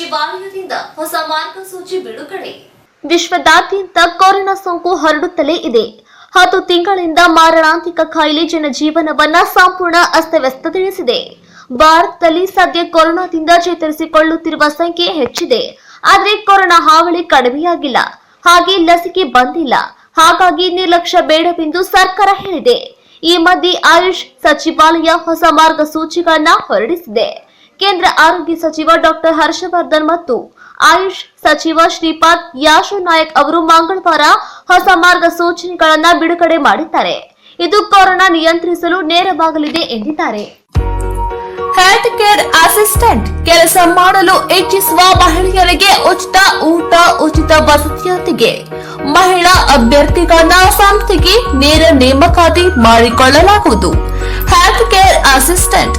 ಸಚಿವಾಲಯದಿಂದ ಹೊಸ ಮಾರ್ಗಸೂಚಿ ಬಿಡುಗಡೆ. ವಿಶ್ವದಾದ್ಯಂತ ಕೊರೋನಾ ಸೋಂಕು ಹರಡುತ್ತಲೇ ಇದೆ. ಹತ್ತು ತಿಂಗಳಿಂದ ಮಾರಣಾಂತಿಕ ಕಾಯಿಲೆ ಜನಜೀವನವನ್ನ ಸಂಪೂರ್ಣ ಅಸ್ತವ್ಯಸ್ತಗೊಳಿಸಿದೆ. ಭಾರತದಲ್ಲಿ ಸದ್ಯ ಕೊರೋನಾದಿಂದ ಚೇತರಿಸಿಕೊಳ್ಳುತ್ತಿರುವ ಸಂಖ್ಯೆ ಹೆಚ್ಚಿದೆ. ಆದರೆ ಕೊರೋನಾ ಹಾವಳಿ ಕಡಿಮೆಯಾಗಿಲ್ಲ. ಹಾಗೆ ಲಸಿಕೆ ಬಂದಿಲ್ಲ. ಹಾಗಾಗಿ ನಿರ್ಲಕ್ಷ್ಯ ಬೇಡವೆಂದು ಸರ್ಕಾರ ಹೇಳಿದೆ. ಈ ಮಧ್ಯೆ ಆಯುಷ್ ಸಚಿವಾಲಯ ಹೊಸ ಮಾರ್ಗಸೂಚಿಗಳನ್ನ ಹೊರಡಿಸಿದೆ. ಕೇಂದ್ರ ಆರೋಗ್ಯ ಸಚಿವ ಡಾಕ್ಟರ್ ಹರ್ಷವರ್ಧನ್ ಮತ್ತು ಆಯುಷ್ ಸಚಿವ ಶ್ರೀಪಾದ್ ಯಾಶೋ ನಾಯಕ್ ಅವರು ಮಂಗಳವಾರ ಹೊಸ ಮಾರ್ಗಸೂಚಿಗಳನ್ನ ಬಿಡುಗಡೆ ಮಾಡಿದ್ದಾರೆ. ಇದು ಕೊರೋನಾ ನಿಯಂತ್ರಿಸಲು ನೇರವಾಗಲಿದೆ ಎಂದಿದ್ದಾರೆ. ಹೆಲ್ತ್ ಕೇರ್ ಅಸಿಸ್ಟೆಂಟ್ ಕೆಲಸ ಮಾಡಲು ಇಚ್ಛಿಸುವ ಮಹಿಳೆಯರಿಗೆ ಉಚಿತ ಊಟ, ಉಚಿತ ವಸತಿಯೊಂದಿಗೆ. ಮಹಿಳಾ ಅಭ್ಯರ್ಥಿಗಳನ್ನ ಸಂಸ್ಥೆಗೆ ನೇರ ನೇಮಕಾತಿ ಮಾಡಿಕೊಳ್ಳಲಾಗುವುದು. ಹೆಲ್ತ್ ಕೇರ್ ಅಸಿಸ್ಟೆಂಟ್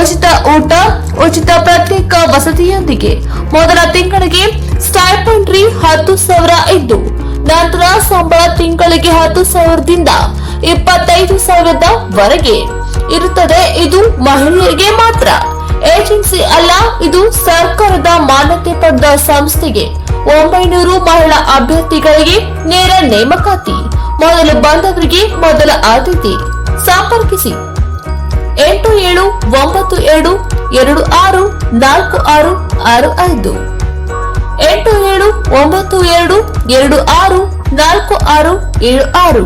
ಉಚಿತ ಊಟ, ಉಚಿತ ಪ್ರತ್ಯೇಕ ವಸತಿಯೊಂದಿಗೆ ಮೊದಲ ತಿಂಗಳಿಗೆ ಸ್ಟೈಪಂಡ್ರಿ ಹತ್ತು ಸಾವಿರ ಇದ್ದು, ನಂತರ ಸಂಬಳ ತಿಂಗಳಿಗೆ ಹತ್ತು ಸಾವಿರದಿಂದ ಇಪ್ಪತ್ತೈದು ಸಾವಿರದ ವರೆಗೆ ಇರುತ್ತದೆ. ಇದು ಮಹಿಳೆಯರಿಗೆ ಮಾತ್ರ. ಏಜೆನ್ಸಿ ಅಲ್ಲ, ಇದು ಸರ್ಕಾರದ ಮಾನ್ಯತೆ ಪಡೆದ ಸಂಸ್ಥೆಗೆ ಒಂಬೈನೂರು ಮಹಿಳಾ ಅಭ್ಯರ್ಥಿಗಳಿಗೆ ನೇರ ನೇಮಕಾತಿ. ಮೊದಲು ಬಂದವರಿಗೆ ಮೊದಲ ಆದ್ಯತೆ. ಸಂಪರ್ಕಿಸಿ. ಎಂಟು ಏಳು ಒಂಬತ್ತು ಏಳು ಎರಡು ಆರು ನಾಲ್ಕು ಆರು ಆರು ಐದು ಎಂಟು ಏಳು ಒಂಬತ್ತು ಎರಡು ಎರಡು ಆರು ನಾಲ್ಕು ಆರು ಏಳು ಆರು